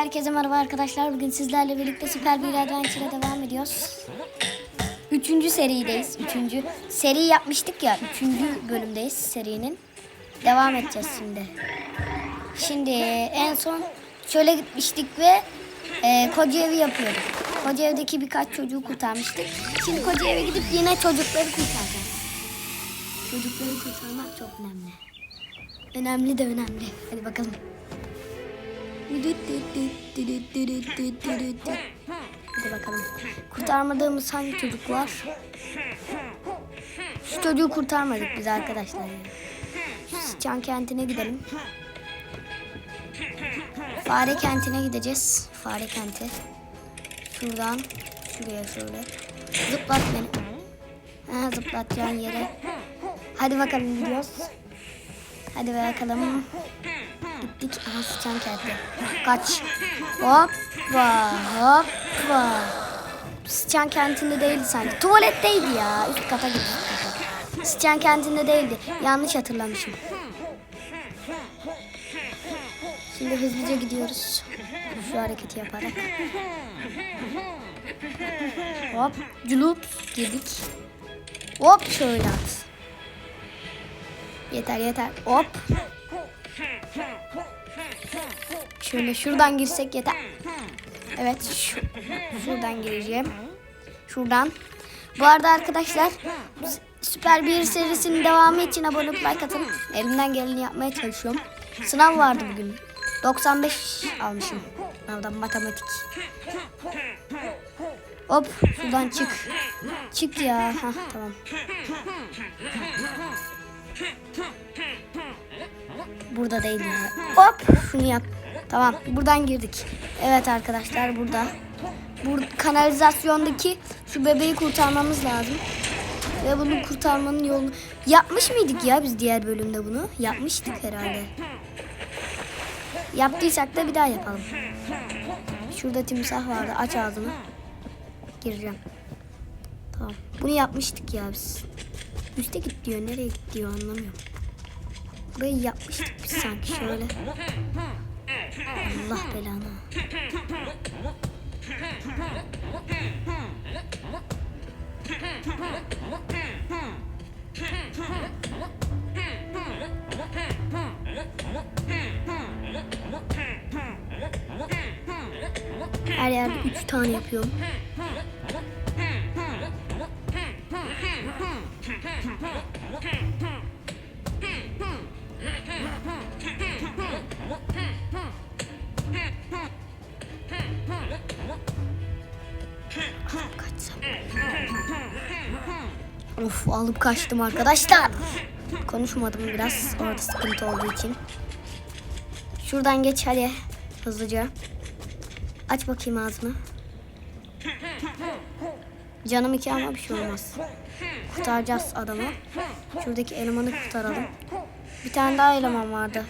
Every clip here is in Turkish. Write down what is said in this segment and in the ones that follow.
Herkese merhaba arkadaşlar. Bugün sizlerle birlikte Süper Bir Adventure'a devam ediyoruz. Üçüncü serideyiz. Üçüncü seri yapmıştık ya. Üçüncü bölümdeyiz serinin. Devam edeceğiz şimdi. Şimdi en son şöyle gitmiştik ve e, koca evi yapıyorduk. Koca evdeki birkaç çocuğu kurtarmıştık. Şimdi koca eve gidip yine çocukları kurtaracağız. Çocukları kurtarmak çok önemli. Önemli de önemli. Hadi bakalım. Hadi bakalım. Kurtarmadığımız hangi çocuk var? Şu çocuğu kurtarmadık biz arkadaşlar. Sıçan kentine gidelim. Fare kentine gideceğiz. Fare kenti. Şuradan şuraya şöyle. Zıplat beni. Ha, zıplatacağın yere. Hadi bakalım gidiyoruz. Hadi bakalım. Gittik. Aha sıçan kenti. Kaç. Hoppa hoppa. Sıçan kentinde değildi sanki. Tuvaletteydi ya. Üst kata kata. Sıçan kentinde değildi. Yanlış hatırlamışım. Şimdi hızlıca gidiyoruz. Şu hareketi yaparak. Hop. Culup girdik. Hop şöyle at. Yeter yeter. Hop. Şöyle şuradan girsek yeter. Evet şu, şuradan gireceğim. Şuradan. Bu arada arkadaşlar Süper Bir serisinin devamı için abone olup like atın. Elimden geleni yapmaya çalışıyorum. Sınav vardı bugün. 95 almışım. Sınavdan matematik. Hop şuradan çık. Çık ya. Hah, tamam. Burada değil ya. Hop şunu yap. Tamam buradan girdik. Evet arkadaşlar burada. Bu kanalizasyondaki şu bebeği kurtarmamız lazım. Ve bunu kurtarmanın yolunu yapmış mıydık ya biz diğer bölümde bunu? Yapmıştık herhalde. Yaptıysak da bir daha yapalım. Şurada timsah vardı. Aç ağzını. Gireceğim. Tamam. Bunu yapmıştık ya biz. Üste git diyor. Nereye git diyor anlamıyorum. Burayı yapmıştık biz sanki şöyle. Allah belanı. Her yerde üç tane yapıyorum. Of alıp kaçtım arkadaşlar. Konuşmadım biraz orada sıkıntı olduğu için. Şuradan geç hadi hızlıca. Aç bakayım ağzını. Canım iki ama bir şey olmaz. Kurtaracağız adamı. Şuradaki elemanı kurtaralım. Bir tane daha eleman vardı.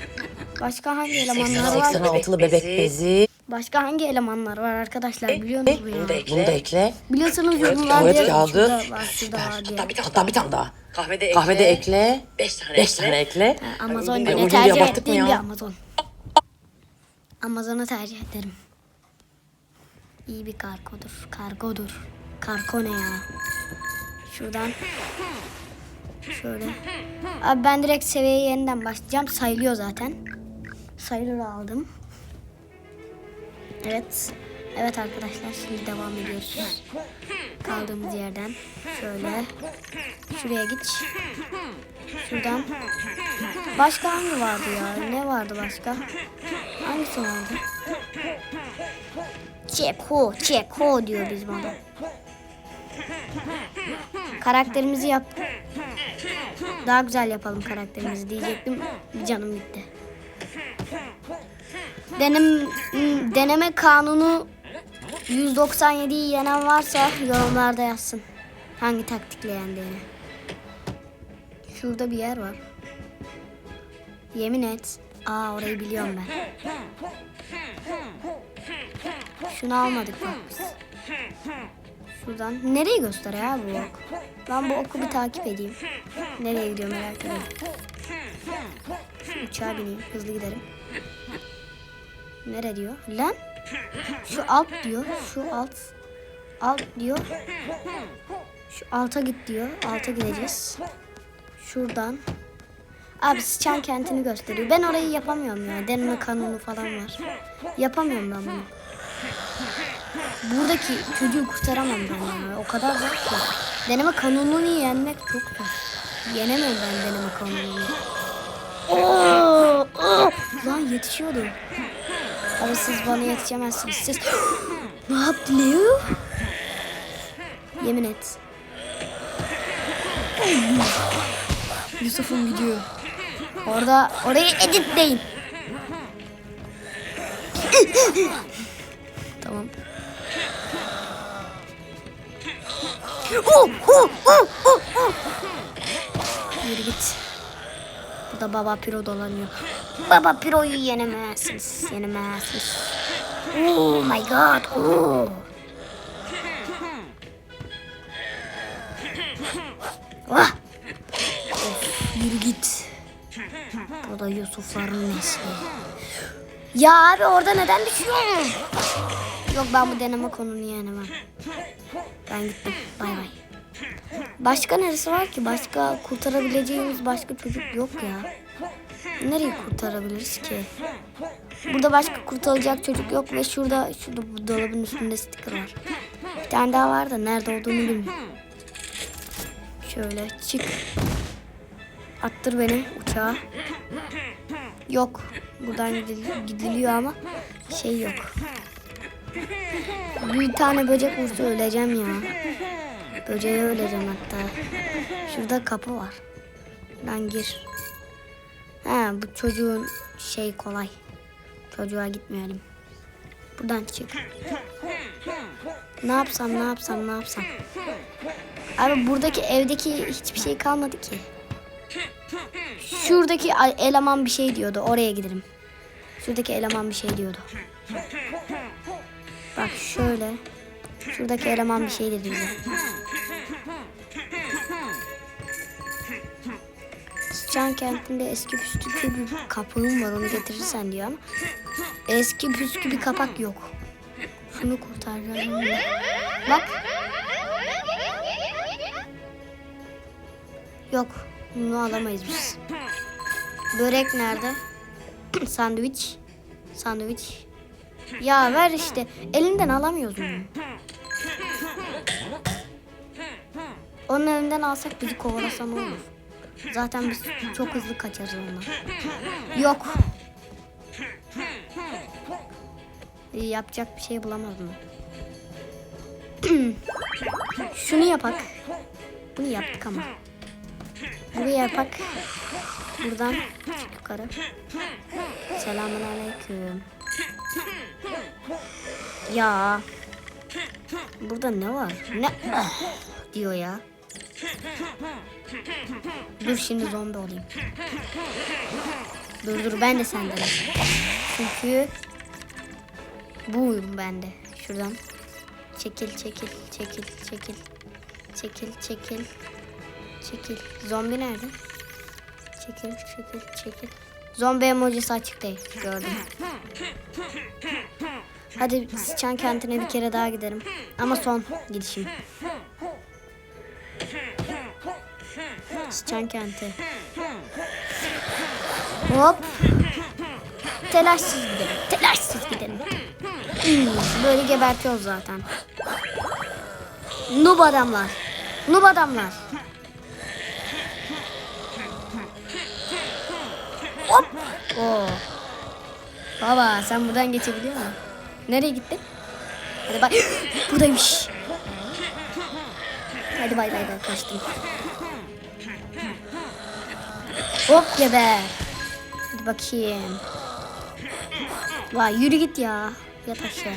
Başka hangi elemanlar var? 86'lı bebek bezi. Başka hangi elemanlar var arkadaşlar biliyor musunuz Bunu da ya? ekle. Bunu da ekle. Biliyorsunuz yorumlar Tuvalet diye kağıdı. diye. Hatta bir, hatta bir tane daha. Kahvede ekle. Kahvede ekle. 5 tane 5 ekle. tane ekle. Ha, Amazon tercih ettiğim bir Amazon. Amazon'u tercih ederim. İyi bir kargodur. Kargodur. Kargo ne ya? Şuradan. Şöyle. Abi ben direkt seviyeye yeniden başlayacağım. Sayılıyor zaten. Sayılır aldım. Evet. Evet arkadaşlar şimdi devam ediyoruz. Kaldığımız yerden. Şöyle. Şuraya git. Şuradan. Başka hangi vardı ya? Ne vardı başka? Hangisi vardı? Çeko, Çeko diyor bizim adam. Karakterimizi yap. Daha güzel yapalım karakterimizi diyecektim. Canım gitti. Denem, deneme kanunu 197'yi yenen varsa yorumlarda yazsın. Hangi taktikle yendiğini. Şurada bir yer var. Yemin et. Aa orayı biliyorum ben. Şunu almadık bak biz. Şuradan. Nereyi göster ya bu ok? Ben bu oku bir takip edeyim. Nereye gidiyor merak ediyorum. Şu uçağa bineyim. Hızlı giderim. Nere diyor? Lan? Şu alt diyor. Şu alt. Alt diyor. Şu alta git diyor. Alta gideceğiz. Şuradan. Abi sıçan kentini gösteriyor. Ben orayı yapamıyorum ya. Deneme kanunu falan var. Yapamıyorum ben bunu. Buradaki çocuğu kurtaramam ben ya. O kadar zor ki. Deneme kanununu yenmek çok zor. Yenemem ben deneme kanununu. Oo, oo. Lan yetişiyordu. Abi siz bana yetişemezsiniz. Siz ne yaptı Leo? Yemin et. Yusuf'un gidiyor. Orada orayı editleyin. tamam. Oh, oh, oh, oh, oh. Yürü git. Bu da Baba Piro dolanıyor. Baba Piro'yu yenemezsiniz. Yenemezsiniz. Oh my god. Oh. Ah. Yürü git. Bu da Yusufların nesli. Ya abi orada neden düşüyorsun? Yok ben bu deneme konunu yenemem. Ben gittim. Bay bay. Başka neresi var ki? Başka kurtarabileceğimiz başka çocuk yok ya. Nereyi kurtarabiliriz ki? Burada başka kurtarılacak çocuk yok ve şurada şurada bu dolabın üstünde sticker var. Bir tane daha var da nerede olduğunu bilmiyorum. Şöyle çık. Attır beni uçağa. Yok. Buradan gidil- gidiliyor ama şey yok. Bir tane böcek vursa öleceğim ya. Böceğe öleceğim hatta. Şurada kapı var. Buradan gir. Ha bu çocuğun şey kolay. Çocuğa gitmeyelim. Buradan çık. Ne yapsam ne yapsam ne yapsam. Abi buradaki evdeki hiçbir şey kalmadı ki. Şuradaki eleman bir şey diyordu. Oraya gidelim. Şuradaki eleman bir şey diyordu. Bak şöyle. Şuradaki eleman bir şey dedi bize. Sıçan kentinde eski püskü bir kapağım var onu getirirsen diyor ama eski püskü bir kapak yok. Şunu kurtaracağım. Bak. Yok. Bunu alamayız biz. Börek nerede? Sandviç. Sandviç. Ya ver işte. Elinden alamıyoruz bunu. Onun elinden alsak bizi kovalasa ne olur? Zaten biz çok hızlı kaçarız ondan. Yok. Yapacak bir şey bulamadım. Şunu yapak. Bunu yaptık ama. Buraya yapak. Buradan çık yukarı. Selamun aleyküm. Ya. Burada ne var? Ne Ah! diyor ya. Dur şimdi zombi olayım. Dur dur ben de sendenim. Çünkü buyum ben de. Şuradan. Çekil çekil çekil çekil. Çekil çekil. Çekil. Zombi nerede? Çekil çekil çekil. Zombi emojisi açık değil. Gördüm. Hadi sıçan kentine bir kere daha giderim. Ama son gidişim. Sıçan kenti. Hop. Telaşsız gidelim. Telaşsız gidelim. Böyle gebertiyoruz zaten. Noob adamlar. Noob adamlar. Hop. Oo. Baba sen buradan geçebiliyor musun? Nereye gittin? Hadi bay. Buradaymış. Hadi bay bay bay kaçtım. Hop geber. Hadi bakayım. Vay yürü git ya. Yat aşağı.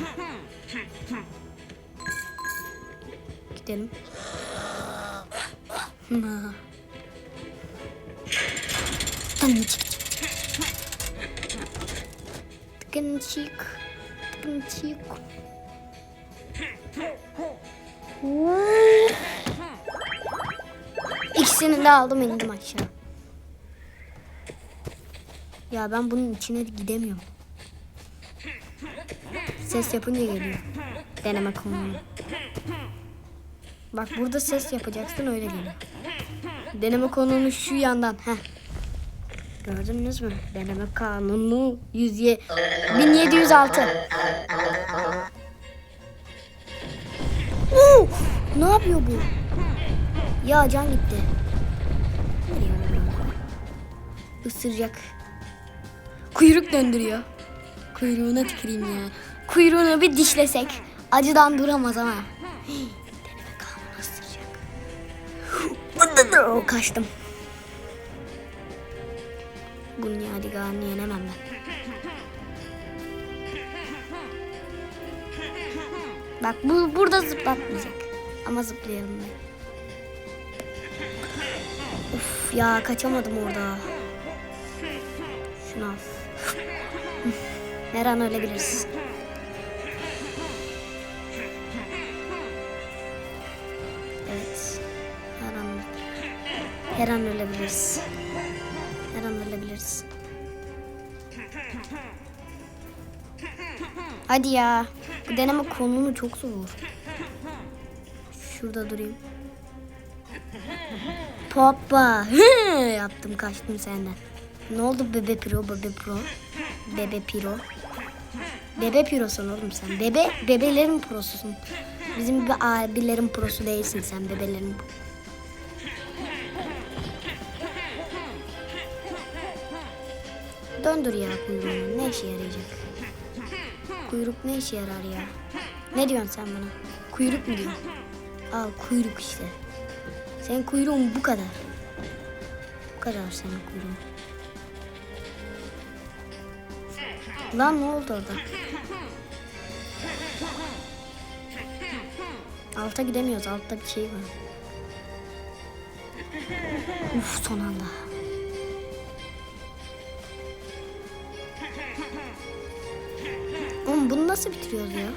Gidelim. Tıkıncık. Tıkıncık. Huu. İkisini de aldım indim aşağı. Ya ben bunun içine gidemiyorum. Ses yapınca geliyor. Deneme konulu. Bak burada ses yapacaksın öyle geliyor. Deneme konunu şu yandan. Heh. Gördünüz mü? Deneme kanunu 100 1706. Oo! Ne yapıyor bu? Ya can gitti. Isıracak. Kuyruk döndürüyor. Kuyruğuna tüküreyim ya. Kuyruğunu bir dişlesek. Acıdan duramaz ama. Hii, Deneme kanunu ısıracak. Kaçtım. Bunun yadigarını yenemem ben. Bak bu burada zıplatmayacak. Ama zıplayalım ben. Uf ya kaçamadım orada. Şunu al. Her an ölebiliriz. Evet. Her an her an ölebiliriz. Her an ölebiliriz. Hadi ya. Bu deneme konunu çok zor. Şurada durayım. Papa. Yaptım kaçtım senden. Ne oldu bebe piro bebe pro? Bebe piro. Bebe pirosun oğlum sen. Bebe, bebelerin prosusun. Bizim gibi abilerin prosu değilsin sen bebelerin. Döndür ya kuyruğunu. Ne işe yarayacak? Kuyruk ne işe yarar ya? Ne diyorsun sen bana? Kuyruk mu diyorsun? Al kuyruk işte. Senin kuyruğun bu kadar. Bu kadar senin kuyruğun. Lan ne oldu orada? Alta gidemiyoruz. Altta bir şey var. Uf son anda. Oğlum bunu nasıl bitiriyoruz ya?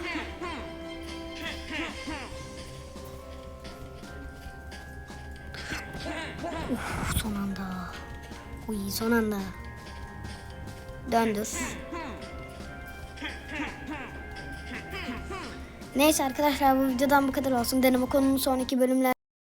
Uf son anda. Uy son anda. Döndür. Neyse arkadaşlar bu videodan bu kadar olsun. Deneme konunun sonraki bölümler